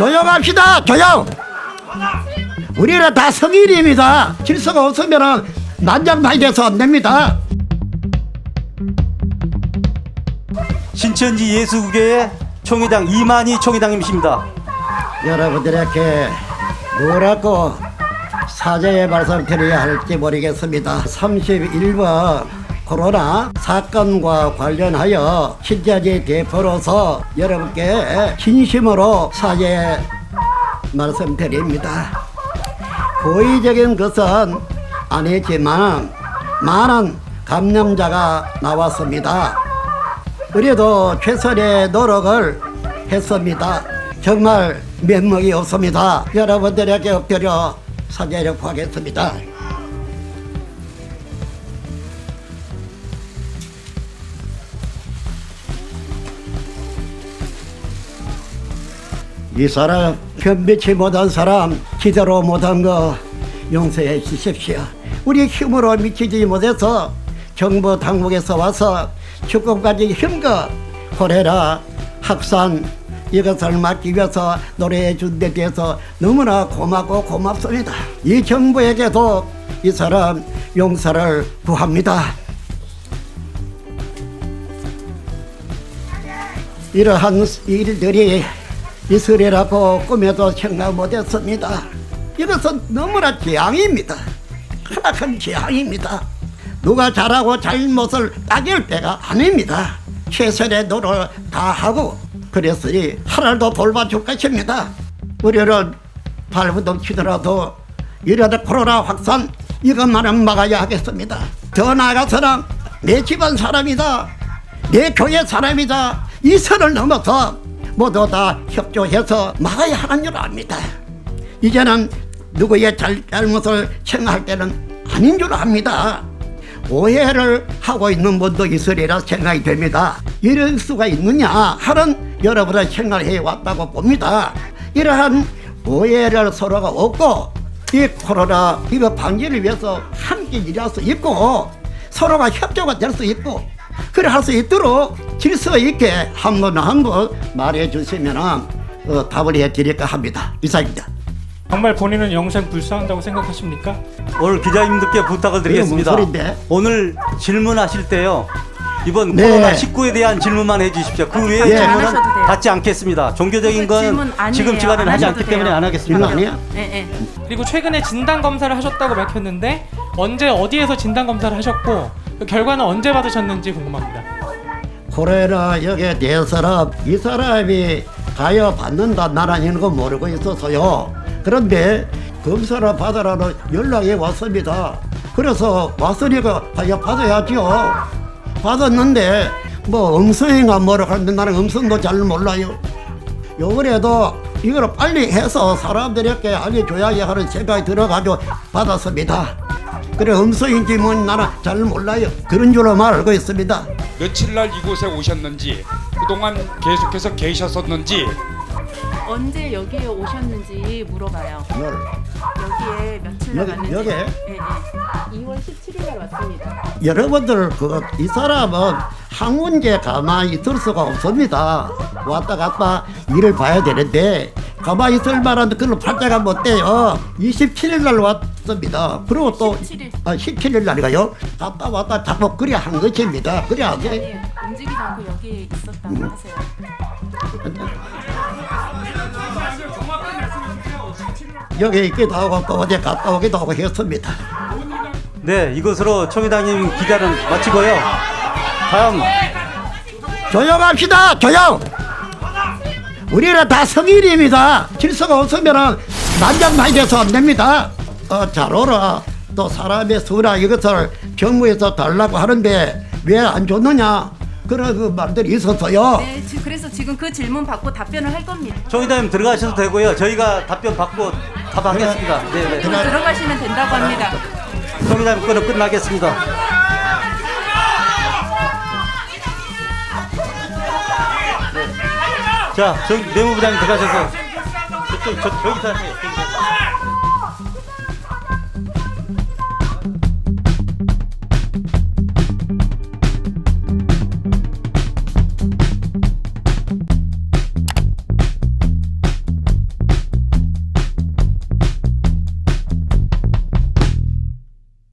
조용합시다 조용 우리는 다 성인입니다. 질서가 없으면 난장판이 돼서 안 됩니다. 신천지 예수교회 총회장 이만희 총회장님이십니다. 여러분들에게 뭐라고 사죄의 말씀 드려야 할지 모르겠습니다. 31번 코로나 사건과 관련하여 신자지 대표로서 여러분께 진심으로 사죄 말씀드립니다 고의적인 것은 아니지만 많은 감염자가 나왔습니다. 그래도 최선의 노력을 했습니다. 정말 면목이 없습니다. 여러분들에게 엎드려 사죄를 구하겠습니다. 이 사람 변비치 못한 사람 기대로 못한 거 용서해 주십시오. 우리 힘으로 미치지 못해서 정부 당국에서 와서 축구까지 힘과 콜레라 확산 이것을 막기 위해서 노래해 준 데 대해서 너무나 고맙고 고맙습니다. 이 정부에게도 이 사람 용서를 구합니다. 이러한 일들이 있으리라고 꿈에도 생각 못했습니다. 이것은 너무나 재앙입니다. 크나큰 재앙입니다. 누가 잘하고 잘못을 따질 때가 아닙니다. 최선의 노력을 다하고 그랬으니 하나도 돌봐줄 것입니다. 우리는 발부둥 치더라도 이러다 코로나 확산 이것만은 막아야 하겠습니다. 더 나아가서는 내 집안 사람이다. 내 교회 사람이다. 이 선을 넘어서 모두 다 협조해서 막아야 하는 줄 압니다. 이제는 누구의 잘, 잘못을 생각할 때는 아닌 줄 압니다. 오해를 하고 있는 분도 있으리라 생각이 됩니다. 이럴 수가 있느냐 하는 여러분의 생각을 해왔다고 봅니다. 이러한 오해를 서로가 없고 이 코로나 이거 방지를 위해서 함께 일할 수 있고 서로가 협조가 될 수 있고 그래 할 수 있도록 질서 있게 한번 한번 말해 주시면 어, 답을 해 드릴까 합니다. 이상입니다. 정말 본인은 영생 불사한다고 생각하십니까? 오늘 기자님들께 부탁을 드리겠습니다. 이게 뭔 소린데? 오늘 질문하실 때요. 이번 네. 코로나 19에 대한 질문만 해주십시오. 그 외의 예. 질문은 안 하셔도 돼요. 받지 않겠습니다. 종교적인 그 질문 건 아니에요. 지금 시간에는 안 하지 하셔도 않기 때문에 돼요. 안 하겠습니다. 질문 아니야? 예, 예. 그리고 최근에 진단 검사를 하셨다고 밝혔는데 언제 어디에서 진단 검사를 하셨고 그 결과는 언제 받으셨는지 궁금합니다. 코로나 여기에 대해서는 이 사람이 가여 받는다 이런 거 모르고 있었어요. 그런데 검사를 받으라는 연락이 왔습니다. 그래서 왔으니까 가여 받아야죠. 받았는데 뭐 음성인가 뭐라 하는데 나는 음성도 잘 몰라요. 요번에도 이걸 빨리 해서 사람들에게 알려줘야 하는 생각이 들어가지고 받았습니다. 그래 음성인지 뭔 나는 잘 몰라요. 그런 줄로 알고 있습니다. 며칠 날 이곳에 오셨는지 그동안 계속해서 계셨었는지 언제 여기에 오셨는지 물어봐요. 열. 여기에 며칠 날 여기- 왔는지. 여기에? 예, 예. 2월 17일 날 왔습니다. 여러분들 그 이 사람은 한 문제 가만히 있을 수가 없습니다. 왔다 갔다 일을 봐야 되는데 가만히 있을 만한 그런 팔자가 못 돼요. 27일 날 왔습니다. 그리고 또 17일. 아, 17일 날이가요. 갔다 왔다 자꾸 그래 한 것입니다. 그래 하지. 예, 움직이지 않고 여기에 있었다고 음. 하세요. 여기 있기도 하고 또 어디 갔다 오기도 하고 했습니다. 네, 이것으로 총회장님 기자는 마치고요. 다음 조용합시다. 조용. 우리는 다 성인입니다. 질서가 없으면 난장판이 돼서 안 됩니다. 어, 잘 오라. 또 사람의 수나 이것을 정부에서 달라고 하는데 왜 안 줬느냐? 그런 그 말들이 있었어요. 네, 지- 그래서 지금 그 질문 받고 답변을 할 겁니다. 총회장님 들어가셔도 되고요. 저희가 답변 받고 답하겠습니다. 네, 네. 좀 들어가시면 된다고 합니다. 총회장님 거는 끝나겠습니다. 자, 저기 내무부장님 들어가셔서 저쪽 저 저기 사세요.